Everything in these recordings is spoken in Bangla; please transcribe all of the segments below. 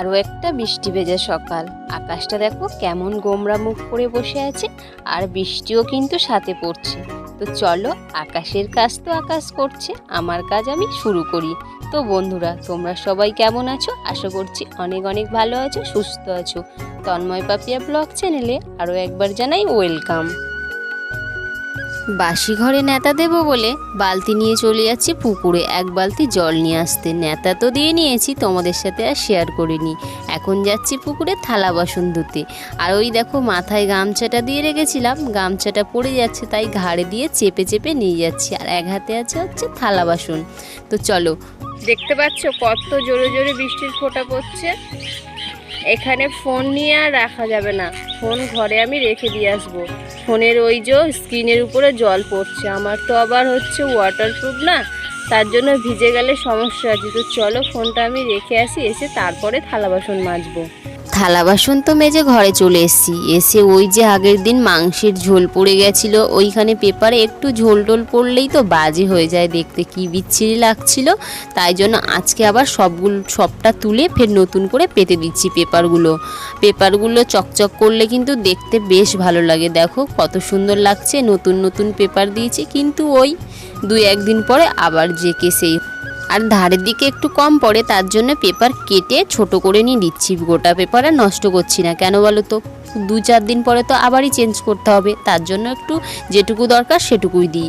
আরও একটা বৃষ্টি ভেজা সকাল। আকাশটা দেখো কেমন গোমরা মুখ করে বসে আছে আর বৃষ্টিও কিন্তু সাথে পড়ছে। তো চলো আকাশের কাজ তো আকাশ করছে, আমার কাজ আমি শুরু করি। তো বন্ধুরা, তোমরা সবাই কেমন আছো? আশা করছি অনেক অনেক ভালো আছো, সুস্থ আছো। তন্ময় পাপিয়া ব্লগ চ্যানেলে আরও একবার জানাই ওয়েলকাম। বাসি ঘরে নেতা দেবো বলে বালতি নিয়ে চলে যাচ্ছি পুকুরে। এক বালতি জল নিয়ে আসতে। নেতা তো দিয়ে নিয়েছি, তোমাদের সাথে আর শেয়ার করিনি। এখন যাচ্ছি পুকুরে থালা বাসন ধুতে। আর ওই দেখো মাথায় গামছাটা দিয়ে রেখেছিলাম, গামছাটা পড়ে যাচ্ছে তাই ঘাড়ে দিয়ে চেপে চেপে নিয়ে যাচ্ছি। আর এক হাতে আছে হচ্ছে থালা বাসন। তো চলো। দেখতে পাচ্ছ কত জোরে জোরে বৃষ্টির ফোঁটা পড়ছে। এখানে ফোন নিয়ে আর রাখা যাবে না। ফোন ঘরে আমি রেখে দিয়ে আসব। ফোনের ওই যে স্ক্রিনের উপরে জল পড়ছে। আমার তো আবার হচ্ছে ওয়াটারপ্রুফ না, তার জন্য ভিজে গেলে সমস্যা আছে। তো চলো ফোনটা আমি রেখে আসি, এসে তারপরে থালা বাসন মাজবো। থালা বাসন তো মেজে ঘরে চলে এসেছি। এসে ওই যে আগের দিন মাংসের ঝোল পড়ে গেছিল, ওইখানে পেপারে একটু ঝোল টোল পড়লেই তো বাজে হয়ে যায় দেখতে। কি বিচ্ছিরি লাগছিল, তাই জন্য আজকে আবার সবগুলো, সবটা তুলে ফের নতুন করে পেতে দিচ্ছি পেপারগুলো। পেপারগুলো চকচক করলে কিন্তু দেখতে বেশ ভালো লাগে। দেখো কত সুন্দর লাগছে, নতুন নতুন পেপার দিয়েছি, কিন্তু ওই দুই একদিন পরে আবার যে কে সেই আর ধারের দিকে একটু কম পড়ে, তার জন্য পেপার কেটে ছোট করে নিয়ে দিচ্ছি গোটা পেপার আর নষ্ট করছি না। কেন বলো তো? দু চার দিন পরে তো আবারই চেঞ্জ করতে হবে। তার জন্য একটু যেটুকু দরকার সেটুকুই দিই।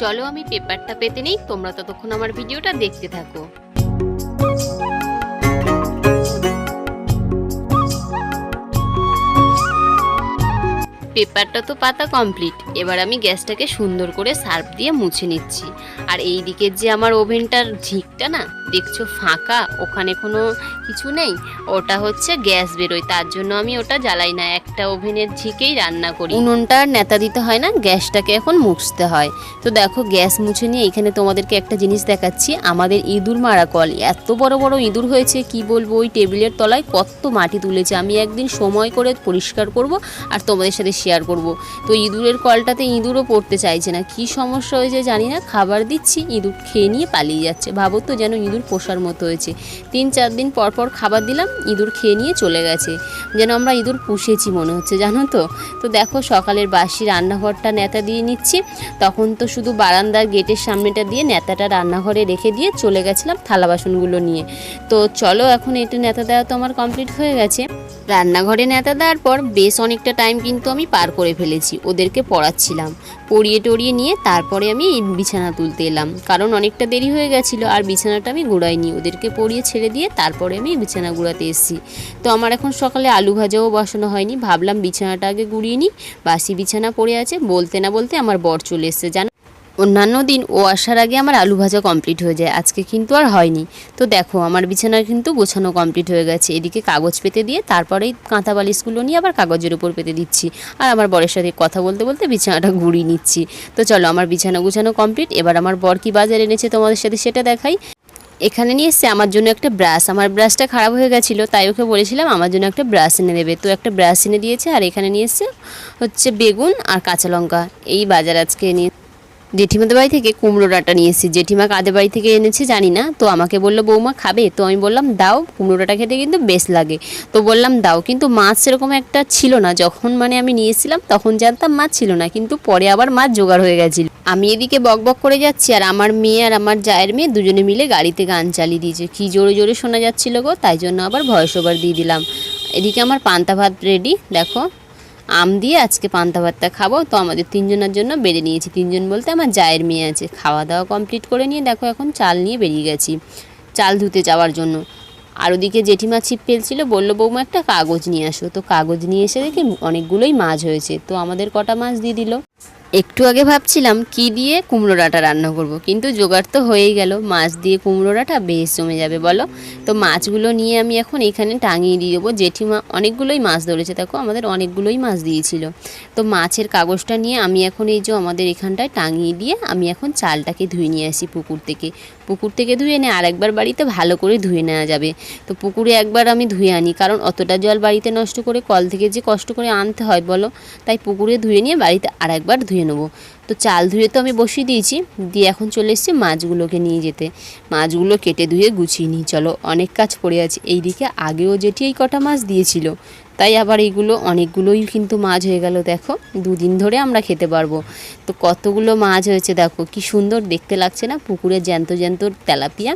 চলো আমি পেপারটা পেতে নেই। তোমরা ততক্ষণ আমার ভিডিওটা দেখতে থাকো। পেপারটা তো পাতা কমপ্লিট। এবার আমি গ্যাসটাকে সুন্দর করে সার্ফ দিয়ে মুছে নিচ্ছি। আর এই দিকের যে আমার ওভেনটার ঝিকটা না, দেখছ ফাঁকা, ওখানে কোনো কিছু নেই। ওটা হচ্ছে গ্যাস বেরোয়, তার জন্য আমি ওটা জ্বালাই না। একটা ওভেনের ঝিকেই রান্না করি। উনুনটা নেতা দিতে হয় না, গ্যাসটাকে এখন মুছতে হয়। তো দেখো, গ্যাস মুছে নিয়ে এখানে তোমাদেরকে একটা জিনিস দেখাচ্ছি, আমাদের ইঁদুর মারা কল। এত বড় বড় ইঁদুর হয়েছে, কি বলব? ওই টেবিলের তলায় কত মাটি তুলেছে, আমি একদিন সময় করে পরিষ্কার করব, আর তোমাদের সাথে শেয়ার করব। তো ইঁদুরের কলটাতে ইঁদুরও পড়তে চাইছে না। কি সমস্যা হয়েছে জানি না। খাবার দিচ্ছি, ইঁদুর খেয়ে নিয়ে পালিয়ে যাচ্ছে। ভাবো তো যেন ইঁদুর পোষার মতো হয়েছে। তিন চার দিন পর পর খাবার দিলাম, ইঁদুর খেয়ে নিয়ে চলে গেছে। যেন আমরা ইঁদুর পুষেছি মনে হচ্ছে, জানো তো? তো দেখো সকালের বাসি রান্নাঘরটা নেতা দিয়ে নিচ্ছি। তখন তো শুধু বারান্দার গেটের সামনেটা দিয়ে নেতাটা রান্নাঘরে রেখে দিয়ে চলে গেছিলাম থালা বাসনগুলো নিয়ে। তো চলো এখন এটা নেতা দেওয়া তো আমার কমপ্লিট হয়ে গেছে। রান্নাঘরে নেতা দেওয়ার পর বেশ অনেকটা টাইম কিন্তু আমি পার করে ফেলেছি, ওদেরকে পড়াচ্ছিলাম। পড়িয়ে টড়িয়ে নিয়ে তারপরে আমি বিছানা তুলতে এলাম। কারণ অনেকটা দেরি হয়ে গেছিল আর বিছানাটা আমি গুড়াইনি, ওদেরকে পড়িয়ে ছেড়ে দিয়ে তারপরে আমি বিছানা গুড়াতে এসেছি। তো আমার এখন সকালে আলু ভাজাও বসানো হয়নি, ভাবলাম বিছানাটা আগে গুড়িয়ে নিই, বাসি বিছানা পড়ে আছে, বলতে না বলতে আমার বর চলে এসছে। জানো অন্যান্য দিন ও আসার আগে আমার আলু ভাজা কমপ্লিট হয়ে যায়। আজকে কিন্তু আর হয়নি। তো দেখো, আমার বিছানা কিন্তু গোছানো কমপ্লিট হয়ে গেছে। এদিকে কাগজ পেতে দিয়ে তারপরেই কাঁথা বালিশগুলো নিয়ে আবার কাগজের উপর পেতে দিচ্ছি। আর আমার বরের সাথে কথা বলতে বলতে বিছানাটা ঘুরিয়ে নিচ্ছি। তো চলো, আমার বিছানা গুছানো কমপ্লিট এবার আমার বর কি বাজার এনেছে তোমাদের সাথে সেটা দেখাই। এখানে নিয়ে এসছে আমার জন্য একটা ব্রাশ। আমার ব্রাশটা খারাপ হয়ে গেছিল, তাই ওকে বলেছিলাম আমার জন্য একটা ব্রাশ এনে দেবে। তো একটা ব্রাশ এনে দিয়েছে, আর এখানে নিয়ে এসছে হচ্ছে বেগুন আর কাঁচা লঙ্কা। এই বাজার আজকে নিয়ে জেঠিমাদের বাড়ি থেকে কুমড়ো ডাঁটা নিয়ে এসেছি। জেঠিমা কাদের বাড়ি থেকে এনেছে জানি না। তো আমাকে বলল, বৌমা, খাবে? তো আমি বললাম, দাও কুমড়ো ডাঁটা খেতে কিন্তু বেশ লাগে। তো বললাম, দাও। কিন্তু মাছ সেরকম একটা ছিল না। যখন মানে আমি নিয়েছিলাম তখন জানতাম মাছ ছিল না। কিন্তু পরে আবার মাছ জোগাড় হয়ে গেছিল। আমি এদিকে বক বক করে যাচ্ছি, আর আমার মেয়ে আর আমার জায়ের মেয়ে দুজনে মিলে গাড়িতে গান চালিয়ে দিয়েছে। কি জোরে জোরে শোনা যাচ্ছিল গো, তাই জন্য আবার ভয়েস ওভার দিয়ে দিলাম। এদিকে আমার পান্তা ভাত রেডি দেখো। আম দিয়ে আজকে পান্তা ভাতটা খাব। তো আমাদের তিনজনের জন্য বেড়ে নিয়েছি। তিনজন বলতে আমার জায়ের মেয়ে আছে। খাওয়া দাওয়া কমপ্লিট করে নিয়ে দেখো এখন চাল নিয়ে বেরিয়ে গেছি চাল ধুতে যাওয়ার জন্য। আর ওদিকে জেঠিমা ছিপ ফেলছিল, বলল, বৌমা, একটা কাগজ নিয়ে আসো। তো কাগজ নিয়ে এসে দেখি অনেকগুলোই মাছ হয়েছে। তো আমাদের কটা মাছ দিয়ে দিল। একটু আগে ভাবছিলাম কি দিয়ে কুমড়ো ডাঁটা রান্না করব, কিন্তু জোগাড় তো হয়েই গেল। মাছ দিয়ে কুমড়ো ডাঁটা বেশ জমে যাবে, বলো? তো মাছগুলো নিয়ে আমি এখন এখানে টাঙিয়ে দিয়ে দেবো। জেঠিমা অনেকগুলোই মাছ ধরেছে, দেখো, আমাদের অনেকগুলোই মাছ দিয়েছিল। তো মাছের কাগজটা নিয়ে আমি এখন এই যে আমাদের এখানটায় টাঙিয়ে দিয়ে আমি এখন চালটাকে ধুয়ে নিয়ে আসি পুকুর থেকে। পুকুর থেকে ধুয়ে এনে আরেকবার বাড়িতে ভালো করে ধুয়ে নেওয়া যাবে। তো পুকুরে একবার আমি ধুয়ে আনি, কারণ অতটা জল বাড়িতে নষ্ট করে কল থেকে যে কষ্ট করে আনতে হয় বলো, তাই পুকুরে ধুয়ে নিয়ে বাড়িতে আরেকবার ধুয়ে নেব। তো চাল ধুয়ে তো আমি বসিয়ে দিয়েছি, দিয়ে এখন চলে এসেছি মাছগুলোকে নিয়ে যেতে। মাছগুলো কেটে ধুয়ে গুছিয়ে নিই, চলো অনেক কাজ পড়ে আছে, এইদিকে আগেও যেটি এই কটা মাছ দিয়েছিল তাই আবার এইগুলো অনেকগুলোই কিন্তু মাছ হয়ে গেল, দেখো। দুদিন ধরে আমরা খেতে পারব। তো কতগুলো মাছ হয়েছে দেখো, কি সুন্দর দেখতে লাগছে না? পুকুরের জ্যান্ত জ্যান্ত তেলাপিয়া।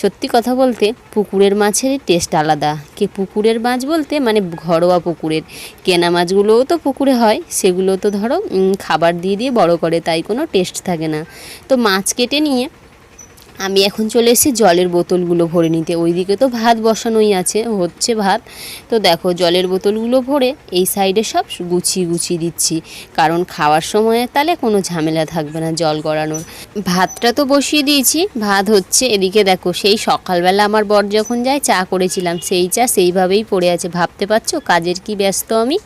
সত্যি কথা বলতে, পুকুরের মাছের টেস্ট আলাদা। কে পুকুরের মাছ বলতে মানে ঘরোয়া পুকুরের। কেনা মাছগুলোও তো পুকুরে হয়, সেগুলো তো ধরো খাবার দিয়ে দিয়ে বড় করে, তাই কোনো টেস্ট থাকে না। তো মাছ কেটে নিয়ে আমি এখন চলে এসেছি জলের বোতলগুলো ভরে নিতে। ওইদিকে তো ভাত বসানোই আছে, হচ্ছে ভাত। তো দেখো, জলের বোতলগুলো ভরে এই সাইডে সব গুছিয়ে গুছিয়ে দিচ্ছি। কারণ খাওয়ার সময় তাহলে কোনো ঝামেলা থাকবে না জল গড়ানোর। ভাতটা তো বসিয়ে দিয়েছি, ভাত হচ্ছে এদিকে দেখো, সেই সকালবেলা আমার বর যখন যায় চা করেছিলাম, সেই চা সেইভাবেই পড়ে আছে। ভাবতে পারছ কাজের কি ব্যস্ত আমি?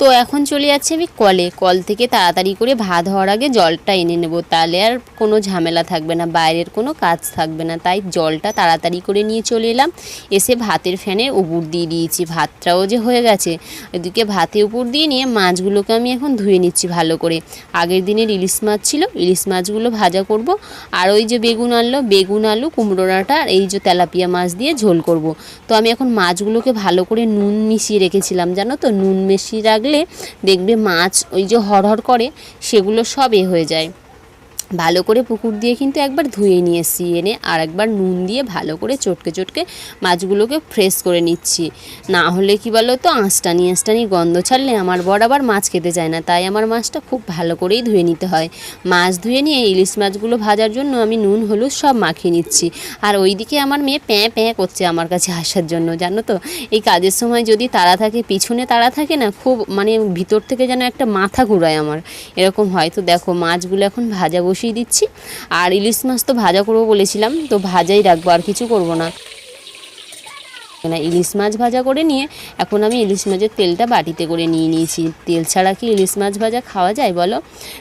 তো এখন চলে যাচ্ছি আমি কলে। কল থেকে তাড়াতাড়ি করে ভাত হওয়ার আগে জলটা এনে নেব। তাহলে আর কোনো ঝামেলা থাকবে না, বাইরের কোনো কাজ থাকবে না। তাই জলটা তাড়াতাড়ি করে নিয়ে চলে এলাম। এসে ভাতের ফ্যানের উপর দিয়ে দিয়েছি। ভাতটাও যে হয়ে গেছে, এদিকে ভাতে উপর দিয়ে নিয়ে মাছগুলোকে আমি এখন ধুয়ে নিচ্ছি ভালো করে। আগের দিনের ইলিশ মাছ ছিল, ইলিশ মাছগুলো ভাজা করব। আর ওই যে বেগুন আনলো, বেগুন আলু, কুমড়ো ডাঁটা আর এই যে তেলাপিয়া মাছ দিয়ে ঝোল করব। তো আমি এখন মাছগুলোকে ভালো করে নুন মিশিয়ে রেখেছিলাম, জানো তো? নুন মিশিয়ে রাখলে দেখবে মাছ ওই যে হরহর করে সেগুলো সব এ হয়ে যায়। ভালো করে পুকুর দিয়ে কিন্তু একবার ধুয়ে নিয়ে এসছি। এনে আর একবার নুন দিয়ে ভালো করে চটকে চটকে মাছগুলোকে ফ্রেশ করে নিচ্ছি। না হলে কি বলো তো আঁশটানি আঁশটানি গন্ধ ছাড়লে আমার বর আবার মাছ খেতে চায় না। তাই আমার মাছটা খুব ভালো করেই ধুয়ে নিতে হয়। মাছ ধুয়ে নিয়ে ইলিশ মাছগুলো ভাজার জন্য আমি নুন, হলুদ সব মাখিয়ে নিচ্ছি। আর ওইদিকে আমার মেয়ে প্যাঁ প্যাঁ করছে আমার কাছে আসার জন্য, জানো তো? এই কাজের সময় যদি তারা থাকে, পিছনে তারা থাকে না, খুব মানে ভিতর থেকে যেন একটা মাথা ঘুরায় আমার। এরকম হয়। তো দেখো, মাছগুলো এখন ভাজা বসিয়ে দিচ্ছি। আর ইলিশ মাছ তো ভাজা করব বলেছিলাম, তো ভাজাই রাখব, আর কিছু করব না। না, ইলিশ মাছ ভাজা করে নিয়ে এখন আমি ইলিশ মাছের তেলটা বাটিতে করে নিয়ে নিয়েছি। তেল ছাড়া কি ইলিশ মাছ ভাজা খাওয়া যায় বলো?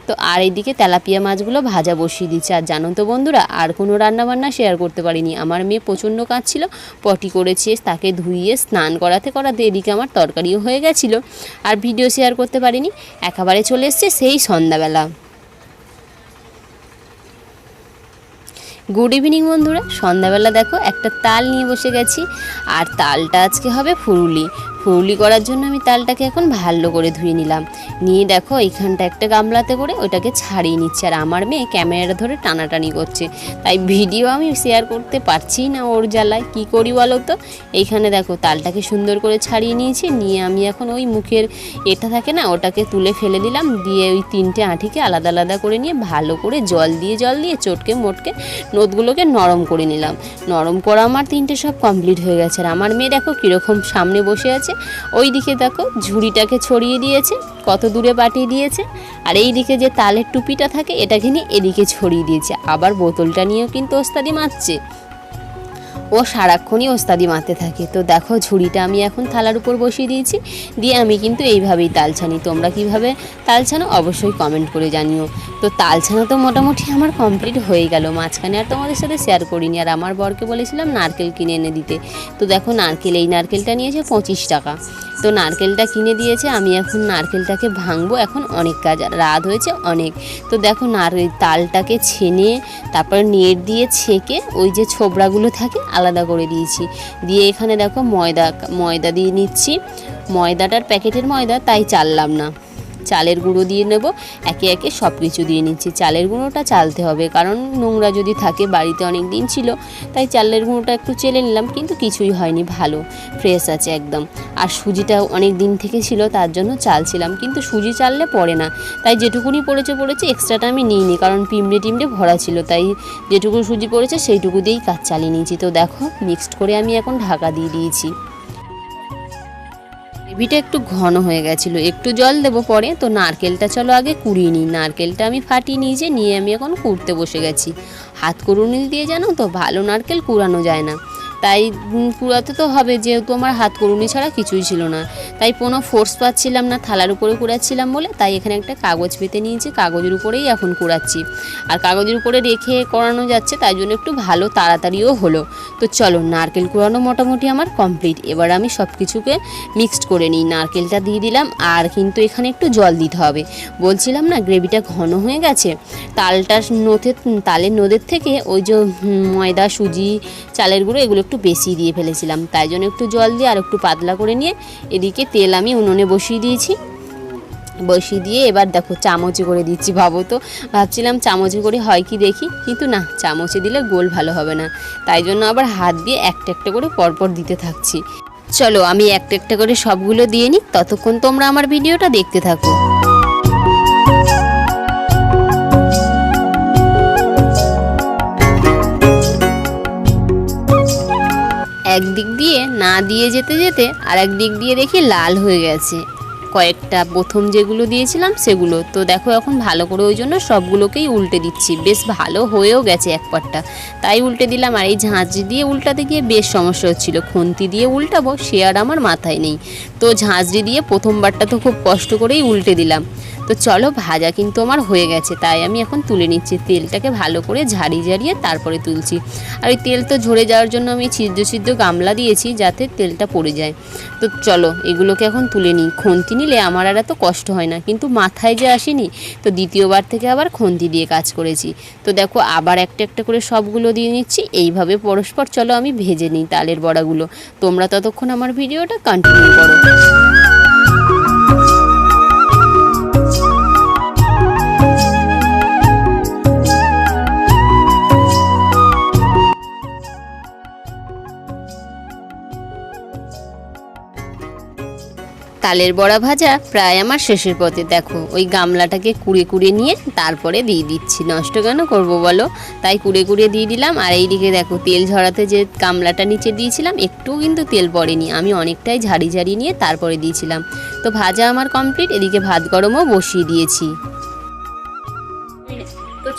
তো আর এইদিকে তেলাপিয়া মাছগুলো ভাজা বসিয়ে দিচ্ছি। আর জানো তো বন্ধুরা, আর কোনো রান্নাবান্না শেয়ার করতে পারিনি। আমার মেয়ে প্রচণ্ড কাঁদছিল, পটি করেছে, তাকে ধুইয়ে স্নান করাতে করাতে এদিকে আমার তরকারিও হয়ে গেছিল। আর ভিডিও শেয়ার করতে পারিনি, একেবারে চলে এসছে সেই সন্ধ্যাবেলা। গুড ইভিনিং বন্ধুরা। সন্ধ্যাবেলা দেখো, একটা তাল নিয়ে বসে গেছি। আর তালটা আজকে হবে ফুরুলি। ফুরুলি করার জন্য আমি তালটাকে এখন ভালো করে ধুয়ে নিলাম। নিয়ে দেখো এইখানটা একটা গামলাতে করে ওইটাকে ছাড়িয়ে নিচ্ছে। আর আমার মেয়ে ক্যামেরাটা ধরে টানাটানি করছে। তাই ভিডিও আমি শেয়ার করতে পারছি না ওর জ্বালায়। কী করি বলো তো? এইখানে দেখো তালটাকে সুন্দর করে ছাড়িয়ে নিয়েছি। নিয়ে আমি এখন ওই মুখের এটা থাকে না, ওটাকে তুলে ফেলে দিলাম। দিয়ে ওই তিনটে আঁটিকে আলাদা আলাদা করে নিয়ে ভালো করে জল দিয়ে জল দিয়ে চটকে মোটকে নোদগুলোকে নরম করে নিলাম। নরম করা আমার তিনটে সব কমপ্লিট হয়ে গেছে। আর আমার মেয়ে দেখো কীরকম সামনে বসে আছে। ওই দিকে দেখো ঝুড়িটাকে ছড়িয়ে দিয়েছে, কত দূরে পাঠিয়ে দিয়েছে, আর এই দিকে যে তালের টুপিটা থাকে, এটাকে নিয়ে এদিকে ছড়িয়ে দিয়েছে। আবার বোতলটা নিয়েও কিন্তু ওস্তাদি মারছে। ও সারাক্ষণই ওস্তাদি মারতে থাকে। তো দেখো, ঝুড়িটা আমি এখন থালার উপর বসিয়ে দিয়েছি। দিয়ে আমি কিন্তু এইভাবেই তাল ছানি। তোমরা কীভাবে তাল ছানো অবশ্যই কমেন্ট করে জানিও। তো তাল ছানা তো মোটামুটি আমার কমপ্লিট হয়ে গেল। মাঝখানে আর তোমাদের সাথে শেয়ার করিনি। আর আমার বরকে বলেছিলাম নারকেল কিনে এনে দিতে। তো দেখো, নারকেল, এই নারকেলটা নিয়েছে পঁচিশ টাকা। তো নারকেলটা কিনে দিয়েছে, আমি এখন নারকেলটাকে ভাঙবো। এখন অনেক কাজ, রাত হয়েছে অনেক। তো দেখো নারকেল তালটাকে ছেনে, তারপর নেট দিয়ে ছেঁকে ওই যে ছোবড়াগুলো থাকে, আলাদা করে দিয়েছি। দিয়ে এখানে দেখো ময়দা ময়দা দিয়ে নিচ্ছি। ময়দাটার প্যাকেটের ময়দা, তাই চাললাম না। চালের গুঁড়ো দিয়ে নেব। একে একে সব কিছু দিয়ে নিচ্ছি। চালের গুঁড়োটা চালতে হবে, কারণ নোংরা যদি থাকে, বাড়িতে অনেক দিন ছিল, তাই চালের গুঁড়োটা একটু চেলে নিলাম, কিন্তু কিছুই হয়নি, ভালো ফ্রেশ আছে একদম। আর সুজিটা অনেক দিন থেকে ছিল, তার জন্য চালছিলাম, কিন্তু সুজি চাললে পড়ে না। তাই যেটুকুনি পড়েছে পড়েছে এক্সট্রাটা আমি নিইনি, কারণ পিমড়ে টিমড়ে ভরা ছিল, তাই যেটুকু সুজি পড়েছে, সেইটুকু দিয়েই কাজ চালিয়ে নিয়েছি। তো দেখো মিক্সড করে আমি এখন ঢাকা দিয়ে দিয়েছি। গ্রেভিটা একটু ঘন হয়ে গেছিল। একটু জল দেবো পরে। তো নারকেলটা চলো আগে কুড়িয়ে নিই। নারকেলটা আমি ফাটিয়ে নিই যে, নিয়ে আমি এখন কুড়তে বসে গেছি। হাত কুড়ুনি দিয়ে জানো তো, ভালো নারকেল কুড়ানো যায় না। তাই কুড়াতে তো হবে, যেহেতু আমার হাত করুনি ছাড়া কিছুই ছিল না। তাই কোনো ফোর্স পাচ্ছিলাম না, থালার উপরে কুড়াচ্ছিলাম বলে, তাই এখানে একটা কাগজ পেতে নিয়েছি, কাগজের উপরেই এখন কুড়াচ্ছি। আর কাগজের উপরে রেখে করানো যাচ্ছে, তাই জন্য একটু ভালো তাড়াতাড়িও হলো। তো চলো, নারকেল কুড়ানো মোটামুটি আমার কমপ্লিট এবার আমি সব কিছুকে মিক্সড করে নিই। নারকেলটা দিয়ে দিলাম, আর কিন্তু এখানে একটু জল দিতে হবে। বলছিলাম না, গ্রেভিটা ঘন হয়ে গেছে? তালটা নোতে তালের নদের থেকে ওই যে ময়দা, সুজি, চালের গুঁড়ো, এগুলো একটু বেশি দিয়ে ফেলেছিলাম। তাই জন্য একটু জল দিয়ে আর একটু পাতলা করে নিয়ে এদিকে তেল আমি উনুনে বসিয়ে দিয়েছি। বসিয়ে দিয়ে এবার দেখো চামচে করে দিচ্ছি, ভাবো তো। ভাবছিলাম চামচে করে হয় কি দেখি, কিন্তু না, চামচে দিলে গোল ভালো হবে না। তাই জন্য আবার হাত দিয়ে একটা একটা করে পরপর দিতে থাকছি। চলো আমি একটা একটা করে সবগুলো দিয়ে নিই, ততক্ষণ তোমরা আমার ভিডিওটা দেখতে থাকো। একদিক দিয়ে না দিয়ে যেতে যেতে আর দিক দিয়ে দেখি লাল হয়ে গেছে। কয়েকটা প্রথম যেগুলো দিয়েছিলাম সেগুলো। তো দেখো এখন ভালো করে ওই জন্য সবগুলোকেই উল্টে দিচ্ছি। বেশ ভালো হয়েও গেছে এক পাটটা তাই উল্টে দিলাম আর এই ঝাঁঝ দিয়ে উল্টাতে গিয়ে বেশ সমস্যা হচ্ছিল। খুন্তি দিয়ে উল্টাবো সে আর আমার মাথায় নেই। তো ঝাঁঝরি দিয়ে প্রথমবারটা তো খুব কষ্ট করেই উল্টে দিলাম। তো চলো ভাজা কিন্তু আমার হয়ে গেছে, তাই আমি এখন তুলে নিচ্ছি। তেলটাকে ভালো করে ঝাড়িয়ে ঝাড়িয়ে তারপরে তুলছি। আর ওই তেল তো ঝরে যাওয়ার জন্য আমি ছিদ্র ছিদ্র গামলা দিয়েছি যাতে তেলটা পড়ে যায়। তো চলো এগুলোকে এখন তুলে নিই। খন্তি নিলে আমার আর এত কষ্ট হয় না, কিন্তু মাথায় যে আসেনি, তো দ্বিতীয়বার থেকে আবার খন্তি দিয়ে কাজ করেছি। তো দেখো আবার একটা একটা করে সবগুলো দিয়ে নিচ্ছি, এইভাবে পরস্পর চলো আমি ভেজে নিই তালের বড়াগুলো। তোমরা ততক্ষণ আমার ভিডিওটা কন্টিনিউ করো। তালের বড়া ভাজা প্রায় আমার শেষের পথে। দেখো, ওই গামলাটাকে কুড়ে কুড়ে নিয়ে তারপরে দিয়ে দিচ্ছি। নষ্ট কেন করব বলো? তাই কুড়ে কুড়ে দিয়ে দিলাম। আর এইদিকে দেখো, তেল ঝরাতে যে গামলাটা নিচে দিয়েছিলাম, একটুও কিন্তু তেল পড়েনি। আমি অনেকটাই ঝাড়ি ঝাড়ি নিয়ে তারপরে দিয়েছিলাম। তো ভাজা আমার কমপ্লিট এদিকে ভাত গরমও বসিয়ে দিয়েছি।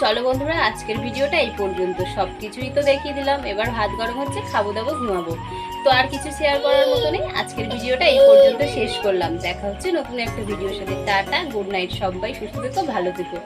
চলো বন্ধুরা, আজকের ভিডিওটা এই পর্যন্ত। সব কিছুই তো দেখিয়ে দিলাম। এবার ভাত গরম হচ্ছে, খাব দাবো, ঘুমাবো। তো আর কিছু শেয়ার করার মতো নেই। আজকের ভিডিওটা এই পর্যন্ত শেষ করলাম। দেখা হচ্ছে নতুন একটা ভিডিওর সাথে। টাটা গুড নাইট সবাই, সুস্থ থেকো, ভালো থেকো।